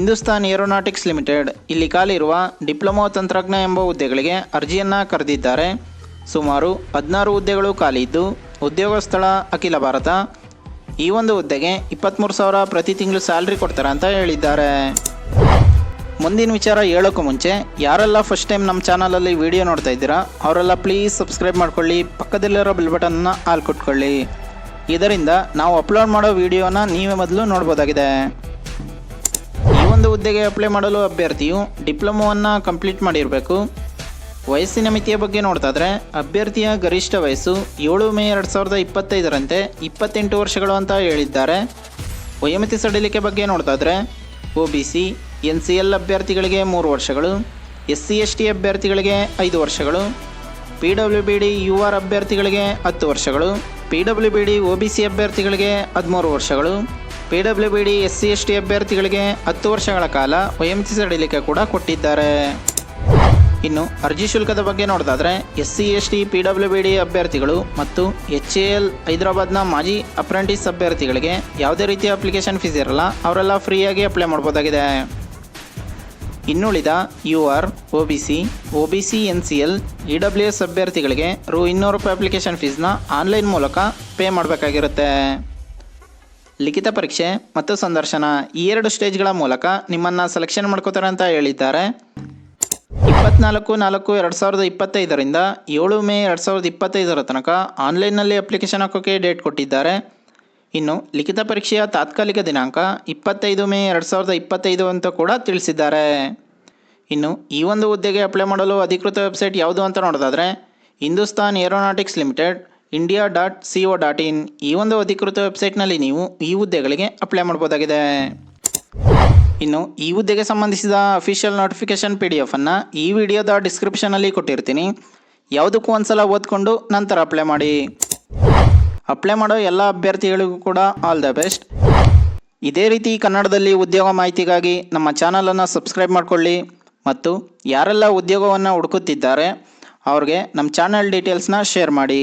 Hindustan aeronautics limited, ಇಲ್ಲಿ ಖಾಲಿರುವ diploma ತಂತ್ರಜ್ಞ ಎಂಬ ಹುದ್ದೆಗಳಿಗೆ ಅರ್ಜಿಯನ್ನು ಕರೆದಿದ್ದಾರೆ. ಸುಮಾರು ಹದಿನಾರು ಹುದ್ದೆಗಳು ಖಾಲಿ ಇದ್ದು ಉದ್ಯೋಗ ಸ್ಥಳ ಅಖಿಲ ಭಾರತ. ಈ ಒಂದು ಹುದ್ದೆಗೆ ಇಪ್ಪತ್ತ್ಮೂರು ಸಾವಿರ ಪ್ರತಿ ತಿಂಗಳು ಸ್ಯಾಲ್ರಿ ಕೊಡ್ತಾರೆ ಅಂತ ಹೇಳಿದ್ದಾರೆ. ಮುಂದಿನ ವಿಚಾರ ಹೇಳೋಕ್ಕೂ ಮುಂಚೆ, ಯಾರೆಲ್ಲ ಫಸ್ಟ್ ಟೈಮ್ ನಮ್ಮ ಚಾನಲಲ್ಲಿ ವಿಡಿಯೋ ನೋಡ್ತಾ ಇದ್ದೀರಾ, ಅವರೆಲ್ಲ ಪ್ಲೀಸ್ ಸಬ್ಸ್ಕ್ರೈಬ್ ಮಾಡ್ಕೊಳ್ಳಿ, ಪಕ್ಕದಲ್ಲಿರೋ ಬಿಲ್ ಬಟನ್ನ ಹಾಲ್ ಕೊಟ್ಕೊಳ್ಳಿ. ಇದರಿಂದ ನಾವು ಅಪ್ಲೋಡ್ ಮಾಡೋ ವಿಡಿಯೋನ ನೀವೇ ಮೊದಲು ನೋಡ್ಬೋದಾಗಿದೆ. ಒಂದು ಹುದ್ದೆಗೆ ಅಪ್ಲೈ ಮಾಡಲು ಅಭ್ಯರ್ಥಿಯು ಡಿಪ್ಲೊಮೋವನ್ನು ಕಂಪ್ಲೀಟ್ ಮಾಡಿರಬೇಕು. ವಯಸ್ಸಿನ ಮಿತಿಯ ಬಗ್ಗೆ ನೋಡ್ತಾದ್ರೆ ಅಭ್ಯರ್ಥಿಯ ಗರಿಷ್ಠ ವಯಸ್ಸು ಏಳು ಮೇ ಎರಡು ಸಾವಿರದ ಇಪ್ಪತ್ತೈದರಂತೆ ಇಪ್ಪತ್ತೆಂಟು ವರ್ಷಗಳು ಅಂತ ಹೇಳಿದ್ದಾರೆ. ವಯೋಮಿತಿ ಸಡಿಲಿಕೆ ಬಗ್ಗೆ ನೋಡ್ತಾದ್ರೆ O B C N C L ಅಭ್ಯರ್ಥಿಗಳಿಗೆ ಮೂರು ವರ್ಷಗಳು ಎಸ್ ಸಿ ಎಸ್ ಟಿ ಅಭ್ಯರ್ಥಿಗಳಿಗೆ ಐದು ವರ್ಷಗಳು P W B D U R ಅಭ್ಯರ್ಥಿಗಳಿಗೆ ಹತ್ತು ವರ್ಷಗಳು P W B D O B C ಅಭ್ಯರ್ಥಿಗಳಿಗೆ ಹದಿಮೂರು ವರ್ಷಗಳು P W B D, S C, S T ಅಭ್ಯರ್ಥಿಗಳಿಗೆ ಹತ್ತು ವರ್ಷಗಳ ಕಾಲ ವಯೋಮಿತಿ ಸಡಿಲಿಕೆ ಕೂಡ ಕೊಟ್ಟಿದ್ದಾರೆ. ಇನ್ನು ಅರ್ಜಿ ಶುಲ್ಕದ ಬಗ್ಗೆ ನೋಡೋದಾದ್ರೆ, S C, S T, P W D ಅಭ್ಯರ್ಥಿಗಳು ಮತ್ತು ಎಚ್ ಎ ಎಲ್ ಹೈದರಾಬಾದ್ನ ಮಾಜಿ ಅಪ್ರೆಂಟಿಸ್ ಅಭ್ಯರ್ಥಿಗಳಿಗೆ ಯಾವುದೇ ರೀತಿಯ ಅಪ್ಲಿಕೇಶನ್ ಫೀಸ್ ಇರಲ್ಲ, ಅವರೆಲ್ಲ ಫ್ರೀಯಾಗಿ ಅಪ್ಲೈ ಮಾಡ್ಬೋದಾಗಿದೆ. ಇನ್ನುಳಿದ U R, O B C, O B C, N C L, E W S ಅಭ್ಯರ್ಥಿಗಳಿಗೆ ರು ಇನ್ನೂರು ರೂಪಾಯಿ ಅಪ್ಲಿಕೇಶನ್ ಫೀಸ್ನ ಆನ್ಲೈನ್ ಮೂಲಕ ಪೇ ಮಾಡಬೇಕಾಗಿರುತ್ತೆ. ಲಿಖಿತ ಪರೀಕ್ಷೆ ಮತ್ತು ಸಂದರ್ಶನ ಈ ಎರಡು ಸ್ಟೇಜ್ಗಳ ಮೂಲಕ ನಿಮ್ಮನ್ನು ಸೆಲೆಕ್ಷನ್ ಮಾಡ್ಕೋತಾರೆ ಅಂತ ಹೇಳಿದ್ದಾರೆ. ಇಪ್ಪತ್ನಾಲ್ಕು ನಾಲ್ಕು ಎರಡು ಸಾವಿರದ ಇಪ್ಪತ್ತೈದರಿಂದ ಏಳು ಮೇ ಎರಡು ಸಾವಿರದ ಇಪ್ಪತ್ತೈದರ ತನಕ ಆನ್ಲೈನ್ನಲ್ಲಿ ಅಪ್ಲಿಕೇಶನ್ ಹಾಕೋಕ್ಕೆ ಡೇಟ್ ಕೊಟ್ಟಿದ್ದಾರೆ. ಇನ್ನು ಲಿಖಿತ ಪರೀಕ್ಷೆಯ ತಾತ್ಕಾಲಿಕ ದಿನಾಂಕ ಇಪ್ಪತ್ತೈದು ಮೇ ಎರಡು ಸಾವಿರದ ಇಪ್ಪತ್ತೈದು ಅಂತ ಕೂಡ ತಿಳಿಸಿದ್ದಾರೆ. ಇನ್ನು ಈ ಒಂದು ಹುದ್ದೆಗೆ ಅಪ್ಲೈ ಮಾಡಲು ಅಧಿಕೃತ ವೆಬ್ಸೈಟ್ ಯಾವುದು ಅಂತ ನೋಡೋದಾದರೆ Hindustan aeronautics limited India dot C O dot in ಈ ಒಂದು ಅಧಿಕೃತ ವೆಬ್ಸೈಟ್ನಲ್ಲಿ ನೀವು ಈ ಹುದ್ದೆಗಳಿಗೆ ಅಪ್ಲೈ ಮಾಡ್ಬೋದಾಗಿದೆ. ಇನ್ನು ಈ ಹುದ್ದೆಗೆ ಸಂಬಂಧಿಸಿದ ಅಫಿಷಿಯಲ್ ನೋಟಿಫಿಕೇಶನ್ ಪಿ ಡಿ ಎಫನ್ನು ಈ ವಿಡಿಯೋದ ಡಿಸ್ಕ್ರಿಪ್ಷನಲ್ಲಿ ಕೊಟ್ಟಿರ್ತೀನಿ. ಯಾವುದಕ್ಕೂ ಒಂದ್ಸಲ ಓದ್ಕೊಂಡು ನಂತರ ಅಪ್ಲೈ ಮಾಡಿ. ಅಪ್ಲೈ ಮಾಡೋ ಎಲ್ಲ ಅಭ್ಯರ್ಥಿಗಳಿಗೂ ಕೂಡ ಆಲ್ ದ ಬೆಸ್ಟ್ ಇದೇ ರೀತಿ ಕನ್ನಡದಲ್ಲಿ ಉದ್ಯೋಗ ಮಾಹಿತಿಗಾಗಿ ನಮ್ಮ ಚಾನಲನ್ನು ಸಬ್ಸ್ಕ್ರೈಬ್ ಮಾಡಿಕೊಳ್ಳಿ. ಮತ್ತು ಯಾರೆಲ್ಲ ಉದ್ಯೋಗವನ್ನು ಹುಡುಕುತ್ತಿದ್ದಾರೆ, ಅವ್ರಿಗೆ ನಮ್ಮ ಚಾನಲ್ ಡೀಟೇಲ್ಸ್ನ ಶೇರ್ ಮಾಡಿ.